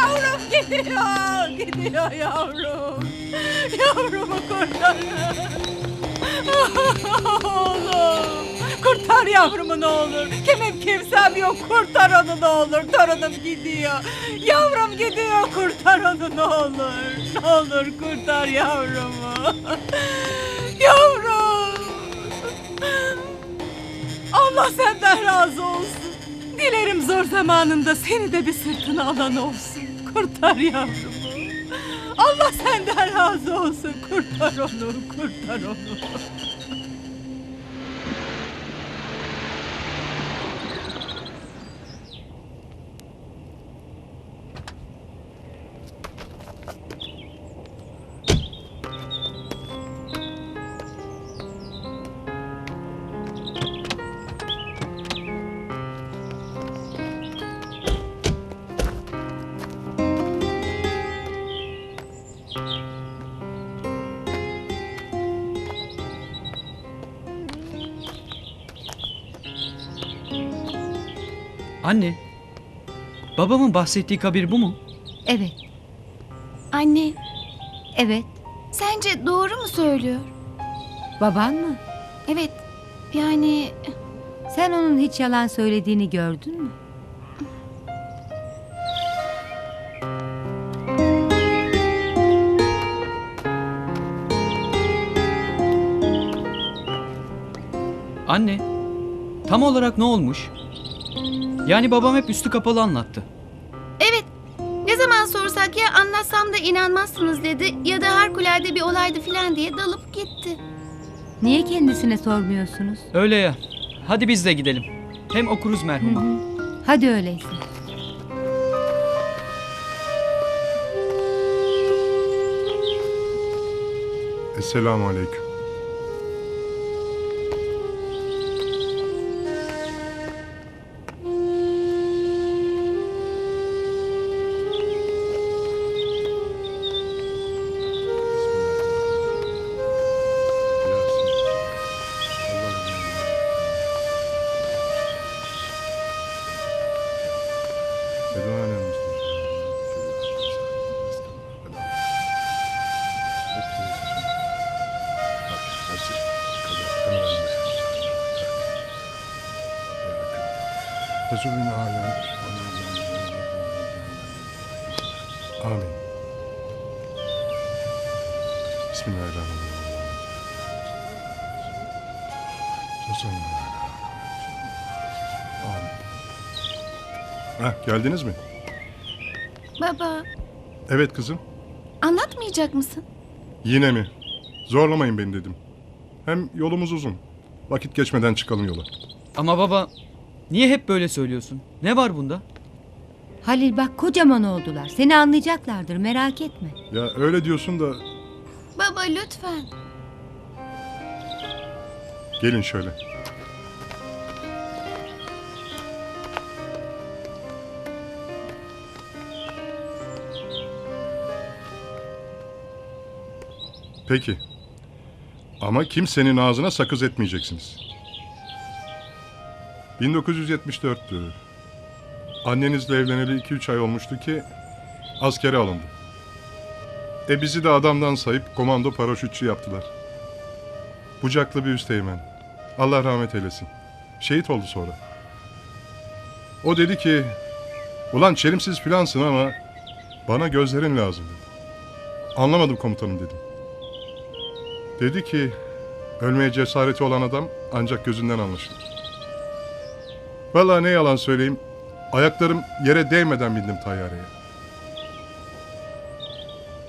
yavrum gidiyor. Gidiyor yavrum. Yavrumu kurtarın. Oğlum. Kurtar yavrumu ne olur. Kimim kimsem yok. Kurtar onu ne olur. Torunum gidiyor. Yavrum gidiyor. Kurtar onu ne olur. Ne olur kurtar yavrumu. Yavrum. Allah senden razı olsun. Dilerim zor zamanında seni de bir sırtına alan olsun. Kurtar yavrumu. Allah senden razı olsun. Kurtar onu, kurtar onu. Anne, babamın bahsettiği kabir bu mu? Evet, Anne, evet. sence doğru mu söylüyor? Baban mı? Evet, yani Sen onun hiç yalan söylediğini gördün mü? Anne, tam olarak ne olmuş? Yani babam hep üstü kapalı anlattı. evet. Ne zaman sorsak ya anlatsam da inanmazsınız dedi ya da harikulade bir olaydı filan diye dalıp gitti. Niye kendisine sormuyorsunuz? Öyle ya. Hadi biz de gidelim. Hem okuruz merhuma. hı. Hadi öyleyse. Esselamu Aleyküm. Resulün alem. Amin. Bismillahirrahmanirrahim. Amin. Heh, geldiniz mi? Baba, Evet kızım. anlatmayacak mısın? Yine mi? Zorlamayın beni dedim. Hem yolumuz uzun. Vakit geçmeden çıkalım yola. Ama baba, niye hep böyle söylüyorsun? Ne var bunda? Halil bak kocaman oldular. Seni anlayacaklardır merak etme. Ya öyle diyorsun da Baba lütfen. gelin şöyle. Peki. Ama kimsenin ağzına sakız etmeyeceksiniz. 1974'tü. Annenizle evleneli 2-3 ay olmuştu ki askere alındı. E bizi de adamdan sayıp komando paraşütçü yaptılar. Bucaklı bir üsteğmen. Allah rahmet eylesin. Şehit oldu sonra. O dedi ki, ulan çelimsiz filansın ama bana gözlerin lazım dedi. Anlamadım komutanım dedim. Dedi ki, ölmeye cesareti olan adam ancak gözünden anlaşılır. Vallahi ne yalan söyleyeyim, ayaklarım yere değmeden bindim tayyareye.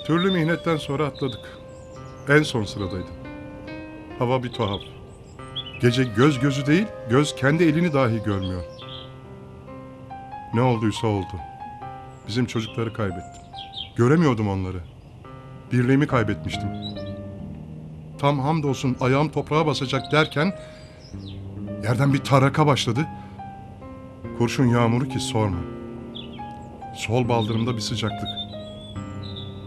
Türlü mihnetten sonra atladık. En son sıradaydım. Hava bir tuhaf. Gece göz gözü değil, göz kendi elini dahi görmüyor. Ne olduysa oldu. Bizim çocukları kaybettim. Göremiyordum onları. Birliğimi kaybetmiştim. Tam hamdolsun ayağım toprağa basacak derken yerden bir taraka başladı. Kurşun yağmuru ki sorma. Sol baldırımda bir sıcaklık.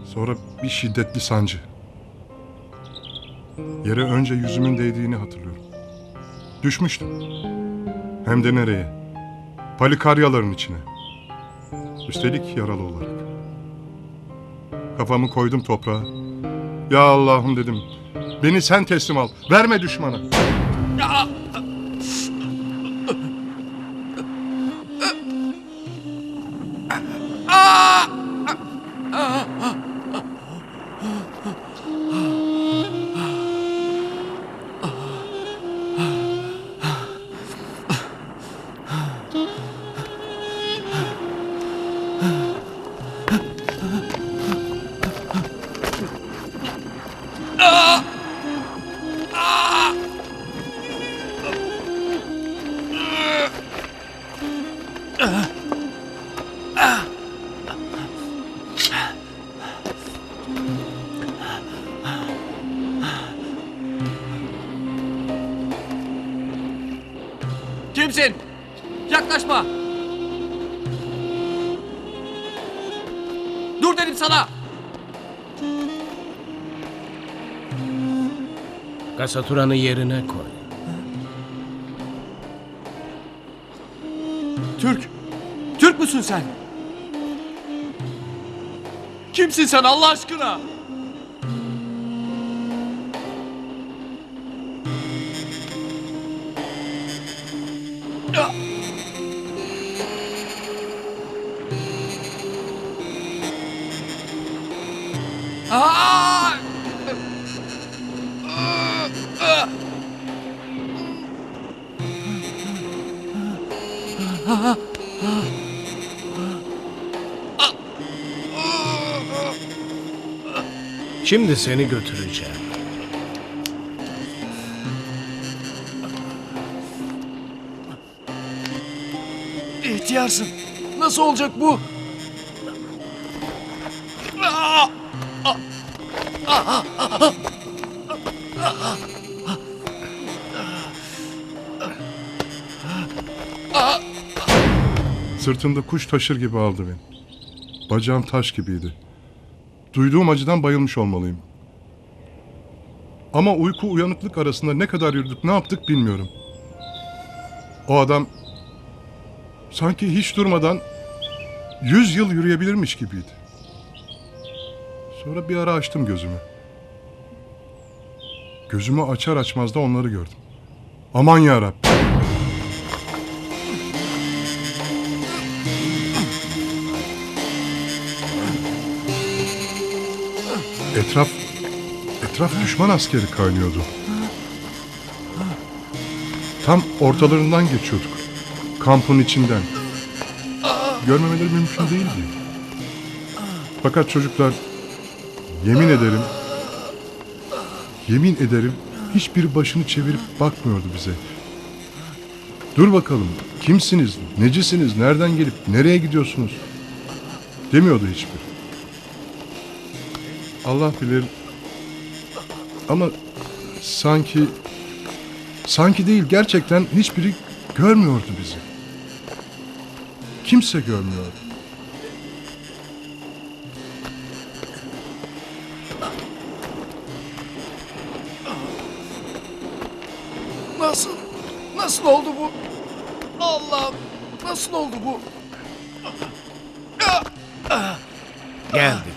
Sonra bir şiddetli sancı. Yere önce yüzümün değdiğini hatırlıyorum. Düşmüştüm. Hem de nereye? Palikaryaların içine. Üstelik yaralı olarak. Kafamı koydum toprağa. Ya Allah'ım dedim. Beni sen teslim al. Verme düşmana. Kimsin? Yaklaşma. Dur dedim sana. Kasaturanı yerine koy. Türk. Türk müsün sen? Kimsin sen Allah aşkına? Şimdi seni götüreceğim. İhtiyarsın. Nasıl olacak bu? Sırtımda kuş taşır gibi aldı beni. Bacağım taş gibiydi. Duyduğum acıdan bayılmış olmalıyım. Ama uyku uyanıklık arasında ne kadar yürüdük ne yaptık bilmiyorum. O adam sanki hiç durmadan yüz yıl yürüyebilirmiş gibiydi. Sonra bir ara açtım gözümü. Gözümü açar açmaz da onları gördüm. Aman ya Etraf etraf düşman askeri kaynıyordu. Tam ortalarından geçiyorduk. Kampın içinden. Görmemeleri mümkün değildi. Fakat çocuklar yemin ederim yemin ederim hiçbir başını çevirip bakmıyordu bize. Dur bakalım kimsiniz, necisiniz, nereden gelip nereye gidiyorsunuz demiyordu hiçbir. Allah bilir. Ama sanki sanki değil gerçekten hiçbiri görmüyordu bizi. Kimse görmüyordu. Nasıl? Nasıl oldu bu? Allah'ım. Nasıl oldu bu? Geldik.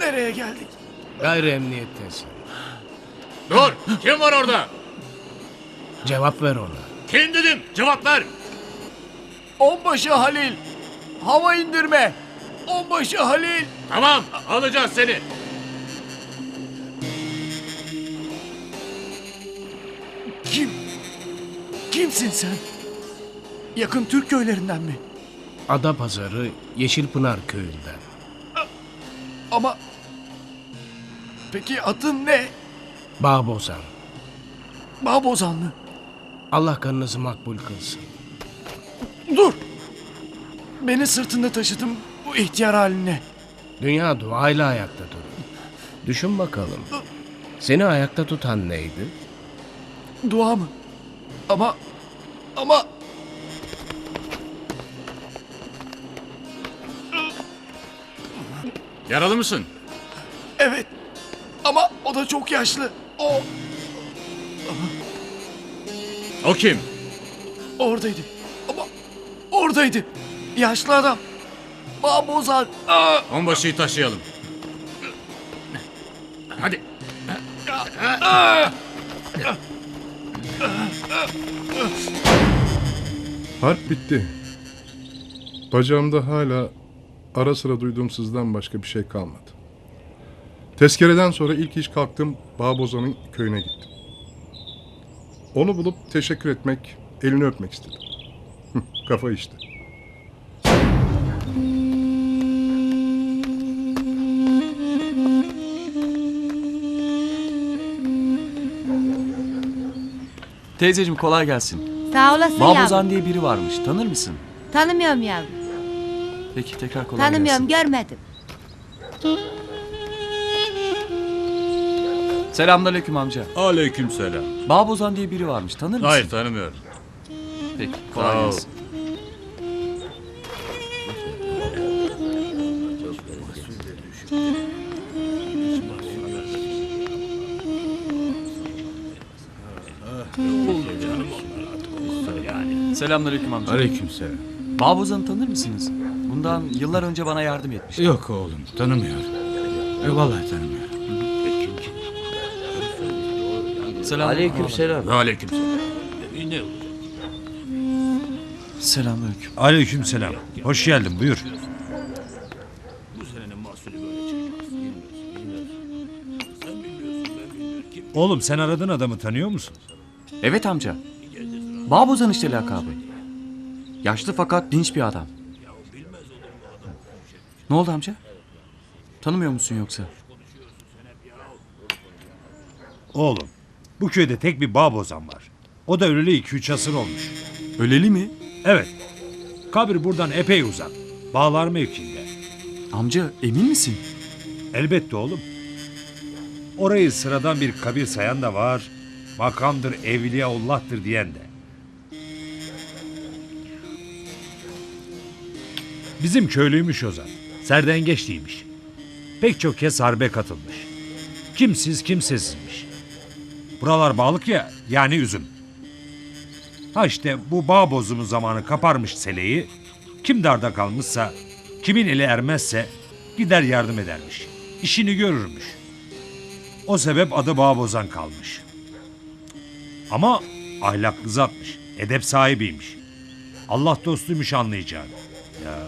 Nereye geldik? Gayri emniyettesin. Dur! Kim var orada? Cevap ver ona. Kim dedim? Cevap ver! Onbaşı Halil. Hava indirme. Onbaşı Halil. Tamam, alacağız seni. Kim? Kimsin sen? Yakın Türk köylerinden mi? Adapazarı Yeşilpınar köyünden. Ama... Peki adın ne? Bağbozan. Babozanlı. Allah kanınızı makbul kılsın. Dur. Beni sırtında taşıdım bu ihtiyar haline. Dünya duayla ayakta durur. Düşün bakalım. Seni ayakta tutan neydi? Dua mı? Ama... Ama... Yaralı mısın? Evet. Ama o da çok yaşlı. O... O kim? Oradaydı. Ama oradaydı. Yaşlı adam. Baba Ozan. Aa! Onbaşıyı taşıyalım. Hadi. Harp bitti. Bacağımda hala ara sıra duyduğum sızdan başka bir şey kalmadı. Tezkereden sonra ilk iş kalktım Bağbozan'ın köyüne gittim. Onu bulup teşekkür etmek, elini öpmek istedim. Kafa işte. Teyzeciğim kolay gelsin. Sağ olasın yavrum. Babuzan diye biri varmış. Tanır mısın? Tanımıyorum yavrum. Peki tekrar kolay Tanımıyorum gelsin. görmedim. Selamünaleyküm amca. Aleykümselam. Babuzan diye biri varmış. Tanır mısın? Hayır tanımıyorum. Peki Sağ kolay ol. gelsin. Selamünaleyküm amca. Aleykümselam. Babuzan'ı tanır mısınız? Bundan yıllar önce bana yardım etmişti. Yok oğlum tanımıyorum. E, vallahi. Selamünaleyküm. selam. Aleykümselam. Selamünaleyküm. Aleykümselam. Hoş geldin buyur. Oğlum sen aradığın adamı tanıyor musun? Evet amca. Babuzan işte lakabı. Yaşlı fakat dinç bir adam. Ne oldu amca? Tanımıyor musun yoksa? Oğlum bu köyde tek bir bağ bozan var. O da öleli 2-3 asır olmuş. Öleli mi? Evet. Kabir buradan epey uzak. Bağlar mevkinde. Amca emin misin? Elbette oğlum. Orayı sıradan bir kabir sayan da var. Makamdır, evliyaullah'tır diyen de. Bizim köylüymüş Ozan. Serdengeçliymiş. Pek çok kez harbe katılmış. Kimsiz kimsesizmiş. Buralar bağlık ya, yani üzüm. Ha işte bu bağ bozumu zamanı kaparmış seleyi. Kim darda kalmışsa, kimin eli ermezse gider yardım edermiş. İşini görürmüş. O sebep adı bağ bozan kalmış. Ama ahlaklı zatmış, edep sahibiymiş. Allah dostuymuş anlayacağın. Ya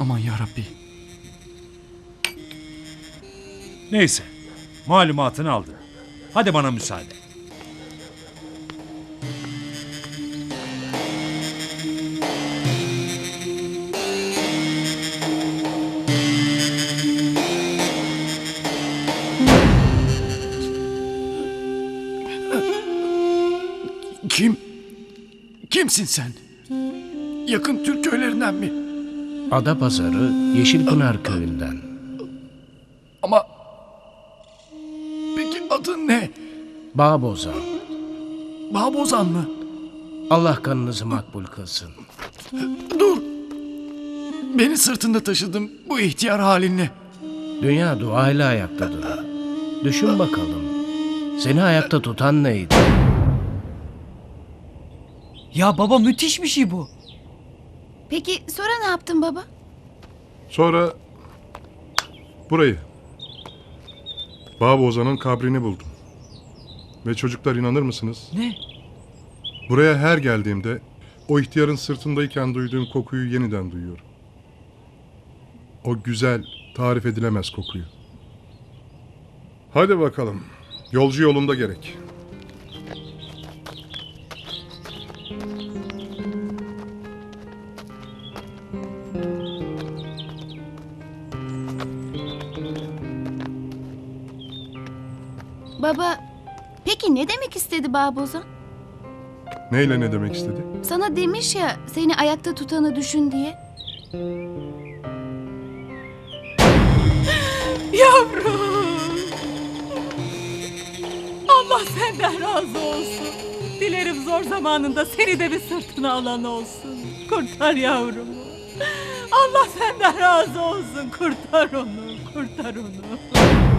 Aman ya Rabbi. neyse, malumatını aldın. Hadi bana müsaade. Kim? Kimsin sen? Yakın Türk köylerinden mi? Adapazarı Yeşilpınar köyünden. Ama... Peki adın ne? Babozan. Babozan mı? Allah kanınızı makbul kılsın. Dur! Beni sırtında taşıdın bu ihtiyar halinle. Dünya duayla ayakta durur. Düşün bakalım. Seni ayakta tutan neydi? Ya baba müthiş bir şey bu. Peki sonra ne yaptın baba? Sonra burayı. Bağbozan'ın kabrini buldum. Ve çocuklar inanır mısınız? Ne? Buraya her geldiğimde o ihtiyarın sırtındayken duyduğum kokuyu yeniden duyuyorum. O güzel, tarif edilemez kokuyu. Hadi bakalım. Yolcu yolunda gerek. Baba peki ne demek istedi Babozan? Neyle ne demek istedi? Sana demiş ya seni ayakta tutanı düşün diye. Yavrum. Allah senden razı olsun. Dilerim zor zamanında seni de bir sırtına alan olsun. Kurtar yavrumu. Allah senden razı olsun. Kurtar onu. Kurtar onu.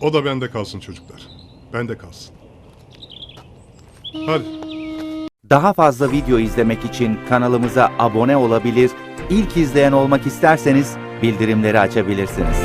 O da bende kalsın çocuklar. Bende kalsın. Hadi. Daha fazla video izlemek için kanalımıza abone olabilir, ilk izleyen olmak isterseniz bildirimleri açabilirsiniz.